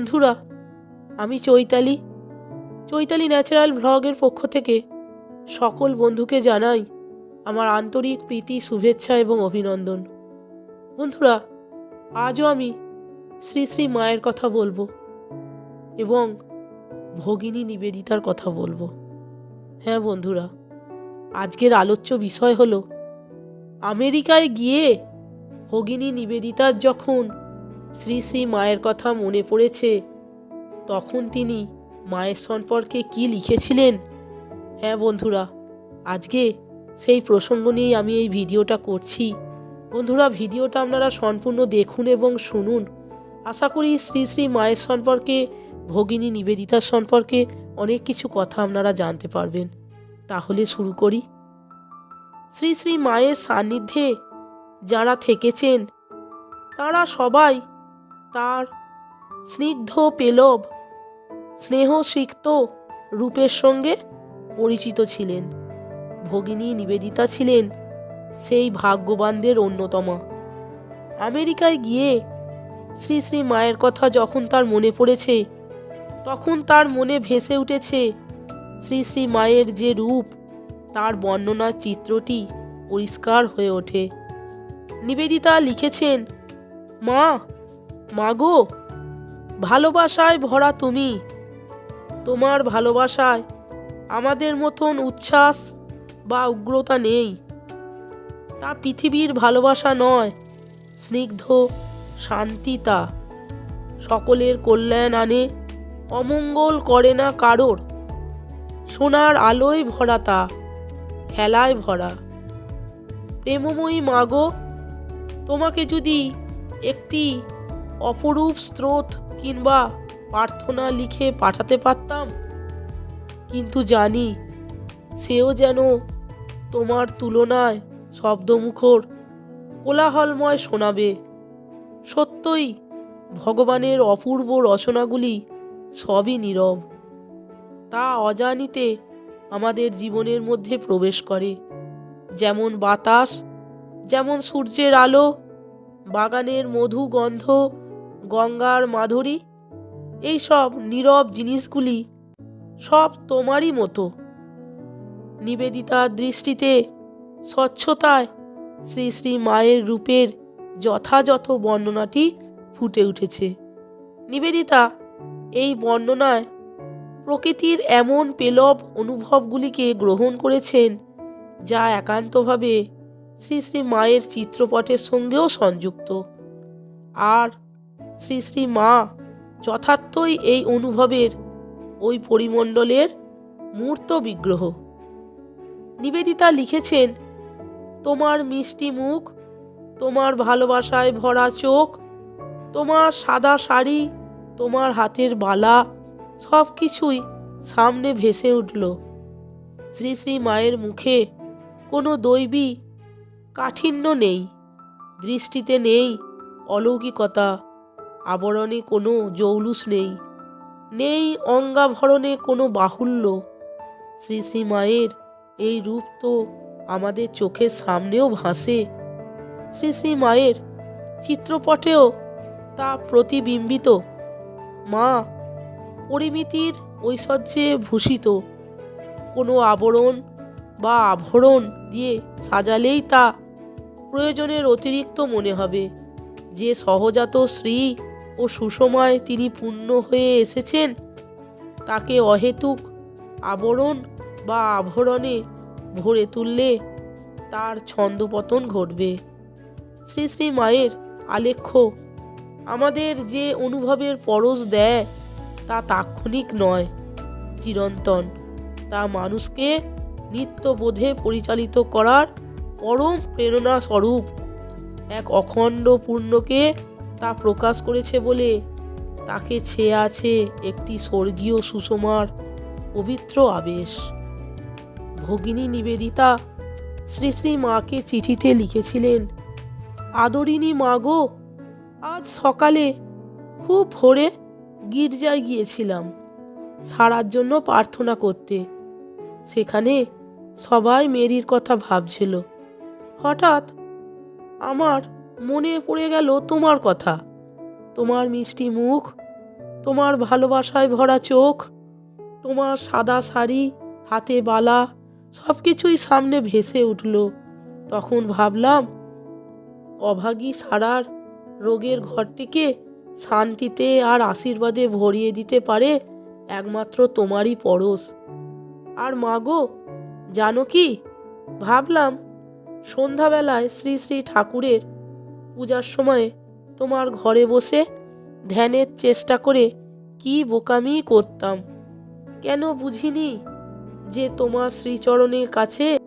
বন্ধুরা, আমি চৈতালি। চৈতালি ন্যাচারাল ভ্লগের পক্ষ থেকে সকল বন্ধুকে জানাই আমার আন্তরিক প্রীতি, শুভেচ্ছা এবং অভিনন্দন। বন্ধুরা, আজও আমি শ্রী শ্রী মায়ের কথা বলব এবং ভগিনী নিবেদিতার কথা বলব। হ্যাঁ বন্ধুরা, আজকের আলোচ্য বিষয় হলো, আমেরিকায় গিয়ে ভগিনী নিবেদিতার যখন শ্রী শ্রী মায়ের কথা মনে পড়েছে। তখন তিনি মায়ের সম্পর্কে কি লিখেছিলেন? হ্যাঁ বন্ধুরা, আজকে সেই প্রসঙ্গ নিয়েই আমি এই ভিডিওটা করছি। বন্ধুরা, ভিডিওটা আপনারা সম্পূর্ণ দেখুন এবং শুনুন। আশা করি শ্রী শ্রী মায়ের সম্পর্কে, ভগিনী নিবেদিতার সম্পর্কে অনেক কিছু কথা আপনারা জানতে পারবেন। তাহলে শুরু করি। শ্রী শ্রী মায়ের সান্নিধ্যে যারা থেকেছেন, তারা সবাই তার স্নিগ্ধ পেলব স্নেহসিক্ত রূপের সঙ্গে পরিচিত ছিলেন। ভগিনী নিবেদিতা ছিলেন সেই ভাগ্যবানদের অন্যতমা। আমেরিকায় গিয়ে শ্রী শ্রী মায়ের কথা যখন তার মনে পড়েছে, তখন তার মনে ভেসে উঠেছে শ্রী শ্রী মায়ের যে রূপ, তার বর্ণনার চিত্রটি পরিষ্কার হয়ে ওঠে। নিবেদিতা লিখেছেন, মা মাগো ভালোবাসায় ভরা তুমি। তোমার ভালোবাসায় আমাদের মতন উচ্ছ্বাস বা উগ্রতা নেই। তা পৃথিবীর ভালোবাসা নয়, স্নিগ্ধ শান্তি তা। সকলের কল্যাণ আনে, অমঙ্গল করে না কারোর। সোনার আলোয় ভরা তা, খেলায় ভরা। প্রেমময়ী মাগো তোমাকে যদি একটি অপরূপ স্রোত কিংবা প্রার্থনা লিখে পাঠাতে পারতাম। কিন্তু জানি সেও যেন তোমার তুলনায় শব্দমুখর, কোলাহলময় শোনাবে। সত্যই ভগবানের অপূর্ব রচনাগুলি সবই নীরব। তা অজানিতে আমাদের জীবনের মধ্যে প্রবেশ করে। যেমন বাতাস, যেমন সূর্যের আলো, বাগানের মধু গন্ধ গঙ্গার মাধুরী এইসব নীরব জিনিসগুলি সব তোমারই মতো। নিবেদিতার দৃষ্টিতে স্বচ্ছতায় শ্রী শ্রী মায়ের রূপের যথাযথ বর্ণনাটি ফুটে উঠেছে। নিবেদিতা, এই বর্ণনায় প্রকৃতির এমন পেলব অনুভবগুলিকে গ্রহণ করেছেন, যা একান্তভাবে শ্রী শ্রী মায়ের চিত্রপটের সঙ্গেও সংযুক্ত। আর শ্রী শ্রী মা, যথার্থই এই অনুভবের ওই পরিমণ্ডলের মূর্ত বিগ্রহ। নিবেদিতা লিখেছেন, তোমার মিষ্টি মুখ, তোমার ভালোবাসায় ভরা চোখ, তোমার সাদা শাড়ি, তোমার হাতের বালা, সব কিছুই সামনে ভেসে উঠল। শ্রী শ্রী মায়ের মুখে কোনো দৈবী কাঠিন্য নেই, দৃষ্টিতে নেই অলৌকিকতা। আবরণে কোনো জৌলুস নেই নেই অঙ্গাভরণে কোনো বাহুল্য। শ্রী শ্রী মায়ের এই রূপ তো আমাদের চোখের সামনেও ভাসে। শ্রী শ্রী মায়ের চিত্রপটেও তা প্রতিবিম্বিত। মা পরিমিতির ঐশ্বর্যে ভূষিত। কোনো আবরণ বা আভরণ দিয়ে সাজালেই তা প্রয়োজনের অতিরিক্ত মনে হবে। যে সহজাত শ্রী ও সুষমায় তিনি পূর্ণ হয়ে এসেছেন, তাকে অহেতুক আবরণ বা আভরণে ভরে তুললে তার ছন্দপতন ঘটবে। শ্রী শ্রী মায়ের আলেখ্য, আমাদের যে অনুভবের পরশ দেয় তা তাৎক্ষণিক নয়, চিরন্তন। তা মানুষকে নিত্যবোধে পরিচালিত করার পরম প্রেরণা স্বরূপ, এক অখণ্ড পূর্ণকে তা প্রকাশ করেছে বলে তাকে ছেয়ে আছে একটি স্বর্গীয় সুষমার পবিত্র আবেশ। ভগিনী নিবেদিতা শ্রী শ্রী মাকে চিঠিতে লিখেছিলেন আদরিনী মা গো, আজ সকালে খুব ভোরে গির্জায় গিয়েছিলাম সারার জন্য প্রার্থনা করতে। সেখানে সবাই মেরির কথা ভাবছিল। হঠাৎ আমার মনে পড়ে গেল তোমার কথা। তোমার মিষ্টি মুখ, তোমার ভালোবাসায় ভরা চোখ, তোমার সাদা শাড়ি, হাতে বালা সব কিছুই সামনে ভেসে উঠল। তখন ভাবলাম, অভাগী সারার রোগের ঘরটিকে শান্তিতে আর আশীর্বাদে ভরিয়ে দিতে পারে একমাত্র তোমারই পরশ। আর মাগো জানো কি? ভাবলাম, সন্ধ্যাবেলায় শ্রী শ্রী ঠাকুরের পূজার সময়ে তোমার ঘরে বসে ধ্যানের চেষ্টা করে কি বোকামি করতাম। কেন বুঝিনি যে তোমার শ্রীচরণের কাছে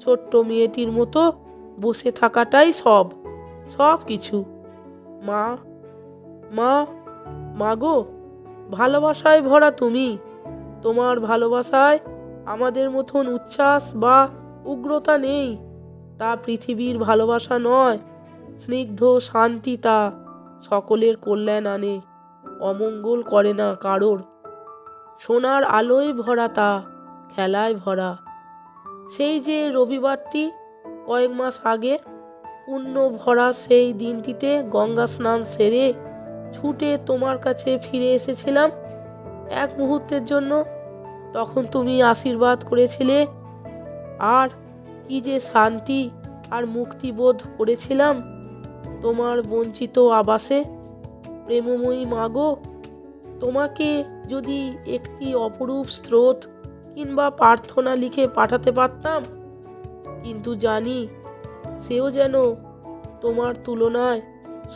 ছোট্ট মেয়েটির মতো বসে থাকাটাই সব সব কিছু। মা মা মাগো ভালোবাসায় ভরা তুমি। তোমার ভালোবাসায় আমাদের মতন উচ্ছ্বাস বা উগ্রতা নেই। তা পৃথিবীর ভালোবাসা নয়। স্নিগ্ধ শান্তি তা সকলের কল্যাণ আনে, অমঙ্গল করে না কারোর। সোনার আলোয় ভরা তা খেলায় ভরা। সেই যে রবিবারটি কয়েক মাস আগে পুণ্য ভরা, সেই দিনটিতে গঙ্গা স্নান সেরে ছুটে তোমার কাছে ফিরে এসেছিলাম। এক মুহূর্তের জন্য তখন তুমি আশীর্বাদ করেছিলে। আর কি যে শান্তি আর মুক্তিবোধ করেছিলাম তোমার বঞ্চিত আবাসে? প্রেমময়ী মাগো, তোমাকে যদি একটি অপরূপ স্রোত কিংবা প্রার্থনা লিখে পাঠাতে পারতাম, কিন্তু জানি সেও যেন তোমার তুলনায়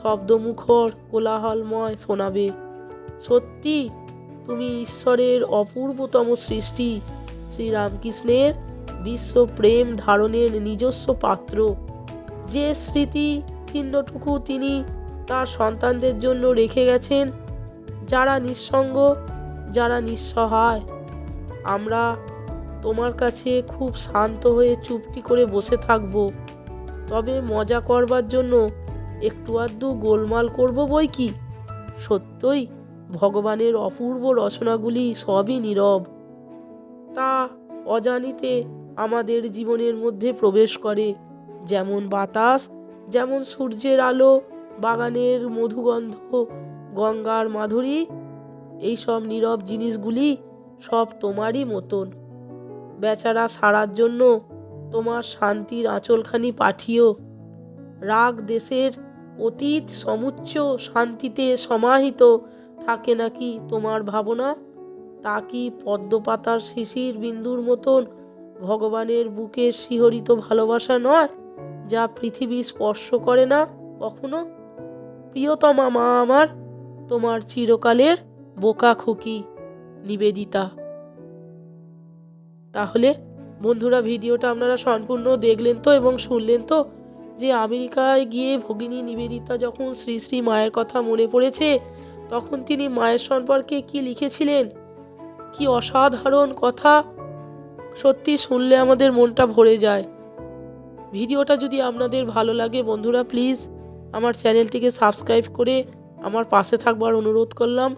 শব্দমুখর, কোলাহলময় শোনাবে। সত্যি, তুমি ঈশ্বরের অপূর্বতম সৃষ্টি, শ্রীরামকৃষ্ণের বিশ্ব প্রেম ধারণের নিজস্ব পাত্র। যে স্মৃতি চিহ্নটুকু তিনি তার সন্তানদের জন্য রেখে গেছেন, যারা নিঃসঙ্গ, যারা নিঃসহায়। আমরা তোমার কাছে খুব শান্ত হয়ে চুপটি করে বসে থাকব, তবে মজা করবার জন্য একটু আধটু গোলমাল করব বই কি? সত্যই, ভগবানের অপূর্ব রচনাগুলি সবই নীরব। তা অজানিতে আমাদের জীবনের মধ্যে প্রবেশ করে, যেমন বাতাস যেমন সূর্যের আলো, বাগানের মধুগন্ধ, গঙ্গার মাধুরী, এইসব নীরব জিনিসগুলি সব তোমারই মতন। বেচারা সারার জন্য তোমার শান্তির আঁচলখানি পাঠিও। রাগ দেশের অতীত সমুচ্চ শান্তিতে সমাহিত, থাকে নাকি তোমার ভাবনা? তা কি পদ্মপাতার শিশির বিন্দুর মতন ভগবানের বুকে শিহরিত ভালোবাসা নয়? যা পৃথিবী স্পর্শ করে না কখনো? প্রিয়তমা মা আমার, তোমার চিরকালের বোকা খুকি নিবেদিতা। তাহলে বন্ধুরা, ভিডিওটা আপনারা সম্পূর্ণ দেখলেন তো এবং শুনলেন তো যে আমেরিকায় গিয়ে ভগিনী নিবেদিতা যখন শ্রী শ্রী মায়ের কথা মনে পড়েছে, তখন তিনি মায়ের সম্পর্কে কি লিখেছিলেন? কি অসাধারণ কথা সত্যি শুনলে আমাদের মনটা ভরে যায়। ভিডিওটা যদি আপনাদের ভালো লাগে, বন্ধুরা প্লিজ আমার চ্যানেলটিকে সাবস্ক্রাইব করে আমার পাশে থাকবার অনুরোধ করলাম।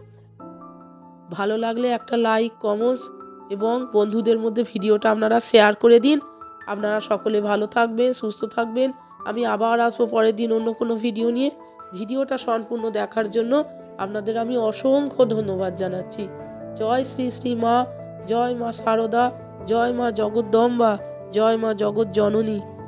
ভালো লাগলে একটা লাইক কমেন্টস এবং বন্ধুদের মধ্যে ভিডিওটা আপনারা শেয়ার করে দিন। আপনারা সকলে ভালো থাকবেন, সুস্থ থাকবেন। আমি আবার আসব পরের দিন অন্য কোনো ভিডিও নিয়ে। ভিডিওটা সম্পূর্ণ দেখার জন্য আপনাদের আমি অসংখ্য ধন্যবাদ জানাচ্ছি। জয় শ্রী শ্রী মা, জয় মা সারদা, জয় মা জগদ্দম্বা, জয় মা জগৎ জননী